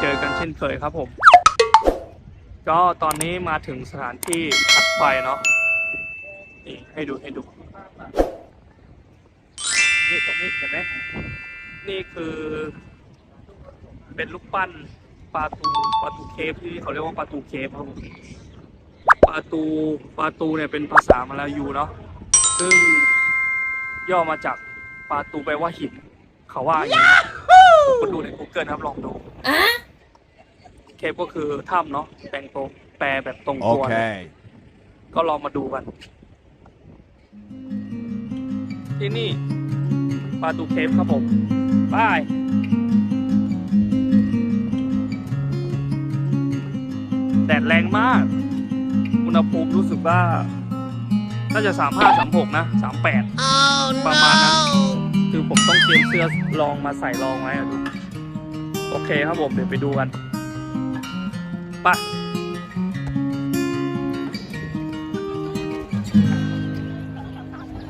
เจอกันเช่นเคยครับผม ก็ตอนนี้มาถึงสถานที่พักไฟเนาะนี่ให้ดูให้ดูนี่ตรงนี้เห็นไหมนี่คือ เป็นลูกปั้นปลาตูปลาตูเคฟที่เขาเรียกว่าปลาตูเคฟครับผมปลาตูปลาตูเนี่ยเป็นภาษามาลายูเนาะซึ่งย่อมาจากปลาตูแปลว่าหิน เขาว่าอย่างนี้ผมก็ดูใน Google ครับลองดู เคฟก็คือถ้ำเนาะแปลงตรงแปลแบบตรงตัวเลย Okay. ก็ลองมาดูกัน ที่นี่ปลาตูเคฟครับผมบาย แดดแรงมาก อุณหภูมิรู้สึกว่า น่าจะสามห้าสามหกนะสามแปดประมาณนั้น คือผมต้องเตรียมเสื้อลองมาใส่ลองไว้อะดู โอเคครับผม เดี๋ยวไปดูกัน ไป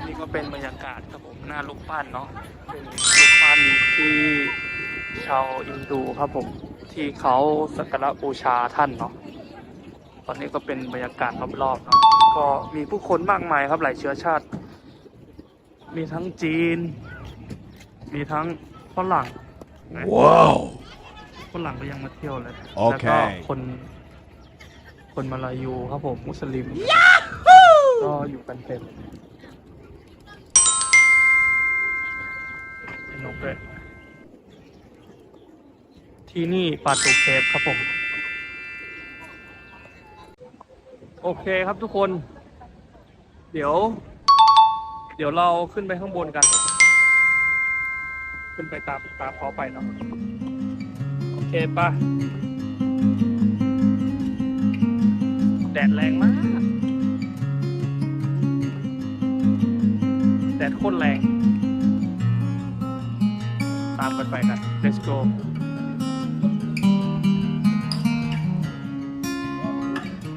นี่ก็เป็นบรรยากาศครับผมหน้าลูกปั้นเนาะเป็นลูกปั้นที่ชาวอินดูครับผมที่เขาสักการะบูชาท่านเนาะตอนนี้ก็เป็นบรรยากาศรอบๆเนาะก็มีผู้คนมากมายครับหลายเชื้อชาติ มีทั้งจีน มีทั้งฝรั่ง Whoa. ฝรั่งก็ยังมาเที่ยวเลยโอเคแล้วก็คน คนมาลายูครับผมมุสลิมก็อยู่กันเต็มเป็นนกด้วยที่นี่ปาตูเคฟครับผม โอเคครับทุกคน เดี๋ยว เดี๋ยวเราขึ้นไปข้างบนกัน ขึ้นไปตามตามเขาไปเนาะโอ เคปะแดดแรงมาก แดดโคตรแรง ตามกันไปกัน let's go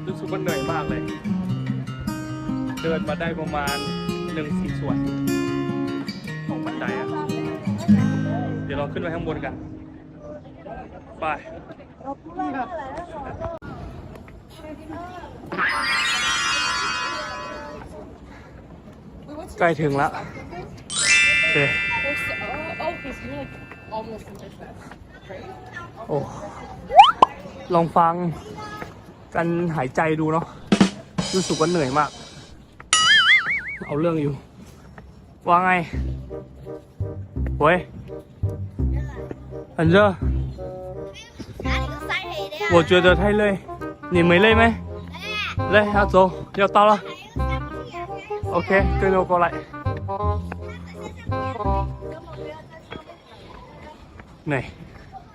รู้สึกว่าเหนื่อยมากเลย เดินมาได้ประมาณหนึ่งสี่ส่วนของบันไดอะเดี๋ยวเราขึ้นไปข้างบนกัน ไปใกล้ถึงแล้วโอเคโอ้ลองฟังกันหายใจดูเนาะรู้สึกว่าเหนื่อยมาก เอาเรื่องอยู่ ว่าไงเว้ยอันเจอ 我觉得太累，你没累没？累，要走，要到了。OK，跟着我过来。เหนื่อย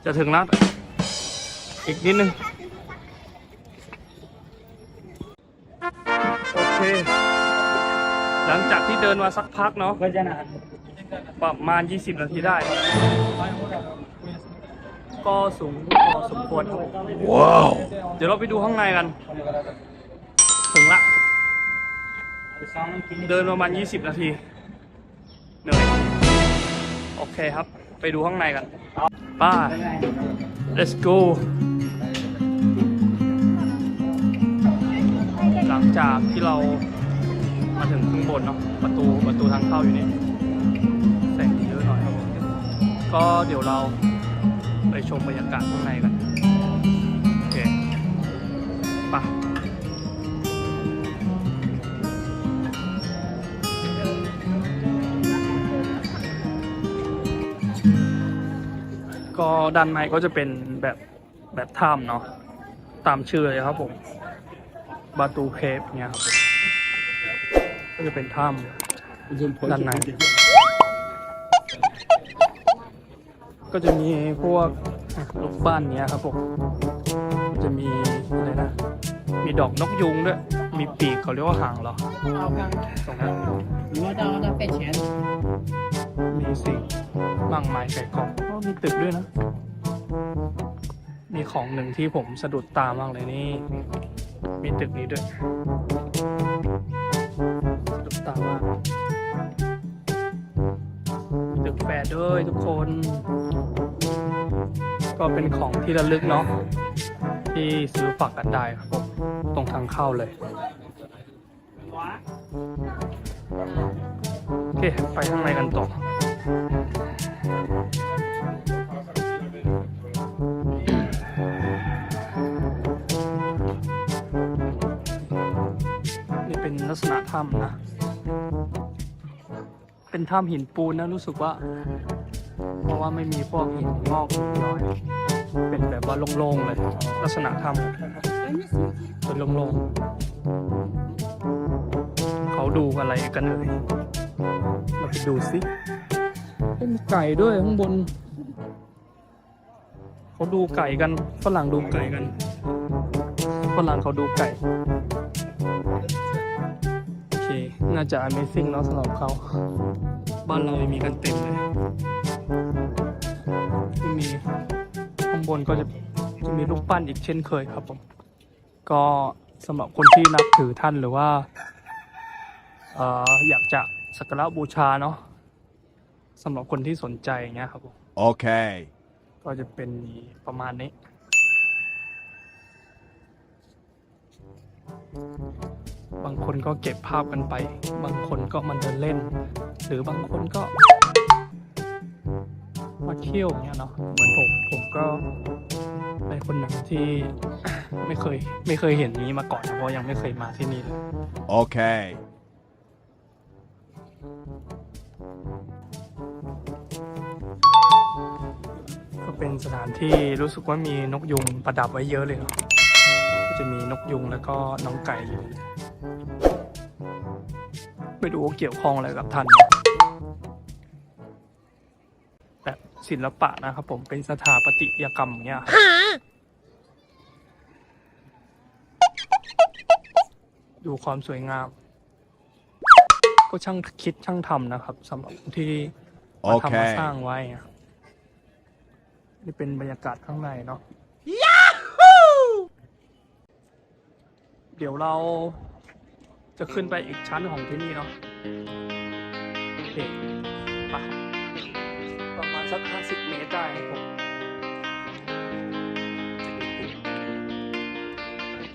จะถึงแล้ว อีกนิดนึง โอเค หลังจากที่เดินมาสักพักเนาะประมาณ 20 นาทีได้ ก็สูงพอสมควรครับ Wow. เดี๋ยวเราไปดูข้างในกัน ถึงละ เดินประมาณ 20 นาที เหนื่อย โอเคครับ ไปดูข้างในกันไป้า let's go หลังจากที่เรามาถึงข้างบนเนาะ ประตูประตูทางเข้าอยู่นี่ แสงเยอะหน่อยครับผมก็เดี๋ยวเรา ไปชมบรรยากาศข้างในกันโอเคไปก็ด้านในก็จะเป็นแบบแบบถ้ำเนาะตามชื่อเลยครับผมบาตูเคฟเนี่ยครับก็จะเป็นถ้ำด้านในก็จะมีพวก ลูกบ้านเนี้ยครับผมจะมีอะไรนะ มีดอกนกยุงด้วย มีปีกเขาเรียกว่าหางเหรอสองนั้นมีสิ่งางไม้ใส่ของมีตึกด้วยนะ มีของหนึ่งที่ผมสะดุดตามากเลยนี่ มีตึกนี้ด้วย สะดุดตามากตึกแปดด้วยทุกคน ก็เป็นของที่ระลึกเนาะที่ซื้อฝากกันได้ครับผมตรงทางเข้าเลยโอเคไปข้างในกันต่อนี่เป็นลักษณะถ้ำนะ เป็นถ้ำหินปูนนะรู้สึกว่า เพราะว่าไม่มีพวกหินงอกหินย้อยเป็นแบบว่าโล่งๆเลย ลักษณะถ้ำเป็นโล่งๆเขาดูอะไรกันเอ่ยเราไปดูสิเป็นไก่ด้วยข้างบน เขาดูไก่กันฝรั่งดูไก่กันฝรั่งเขาดูไก่โอเค น่าจะ Amazing เนาะสำหรับเขา บ้านเรามีกันเต็มเลยางบนก็จะจะมีรูปปั้นอีกเช่นเคยครับผม ก็สำหรับคนที่นับถือท่านหรือว่าเอ่ออยากจะสักการะบูชาเนาะสำหรับคนที่สนใจอย่างเงี้ยครับผม Okay. ก็จะเป็นประมาณนี้ บางคนก็เก็บภาพกันไป บางคนก็มันเดินเล่น หรือบางคนก็ มาเที่ยวอย่างเงี้ยเนาะเหมือนผมผมก็เป็นคนหนึ่งที่ ไม่เคย ไม่เคยเห็นนี้มาก่อนนะเพราะยังไม่เคยมาที่นี่เลย Okay. ก็เป็นสถานที่รู้สึกว่ามีนกยุงประดับไว้เยอะเลยเนาะก็จะมีนกยุงแล้วก็น้องไก่อยู่ไม่รู้ว่าเกี่ยวข้องอะไรกับท่านนะ ศิลปะนะครับผมเป็นสถาปัตยกรรมอย่างเงี้ยครับดูความสวยงาม ก็ช่างคิดช่างทำนะครับสำหรับผู้ที่มาทำมาสร้าง Okay. ไว้อะนี่เป็นบรรยากาศข้างในเนาะเดี๋ยวเราจะขึ้นไปอีกชั้นของที่นี่เนาะโอเคไปประมาณ สักห้าสิบเมตรได้ครับผม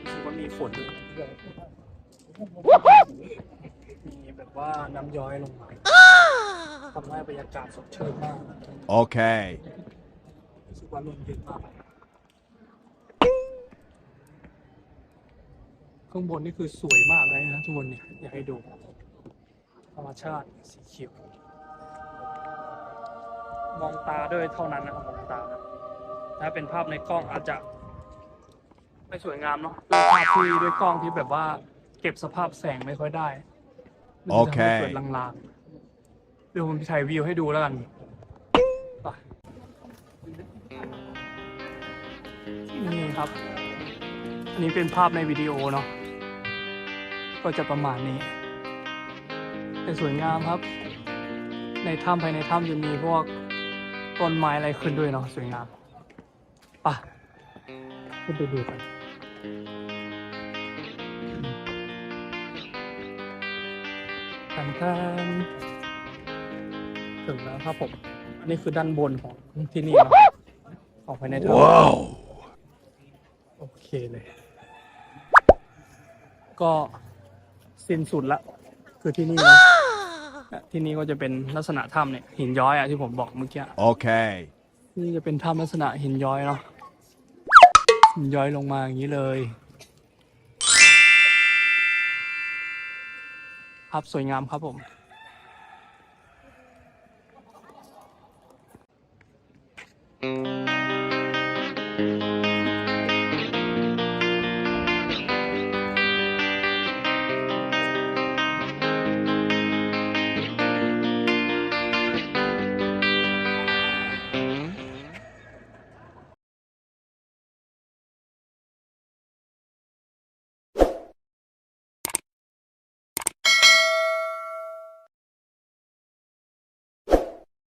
รู้สึกว่ามีฝนมีแบบว่าน้ำย้อยลงมาทำให้บรรยากาศสดชื่นมาก Okay. รู้สึกว่าลมเย็นมากข้างบนนี่คือสวยมากเลยนะทุกคนเนี่ยอยากให้ดู ธรรมชาติสีเขียว มองตาด้วยเท่านั้นนะครับมองตาถ้าเป็นภาพในกล้องอาจจะ ไม่สวยงามเนาะด้วยภาพที่ด้วยกล้องที่แบบว่า เก็บสภาพแสงไม่ค่อยได้มันจะทำให้เกิดลางๆเดี๋ยวผมถ่ายวิวให้ดูแล้วกันไปนี่ครับ อันนี้เป็นภาพในวิดีโอเนาะก็จะประมาณนี้ แต่สวยงามครับ ในถ้ำภายในถ้ำจะมีพวก ต้นไม้อะไรขึ้นด้วยเนาะสวยงามไป่ะขึ้นไปดูกันกันกันถึงแล้วครับผมอันนี้คือด้านบนของที่นี่เนาะของภายในถ้ำ Wow. โอเคเลย ก็สิ้นสุดละ คือที่นี่นะและ ที่นี่ก็จะเป็นลักษณะถ้ำเนี่ยหินย้อยอะที่ผมบอกเมื่อกี้ Okay. นี่จะเป็นถ้ำลักษณะหินย้อยเนาะหินย้อยลงมาอย่างนี้เลยภาพสวยงามครับผม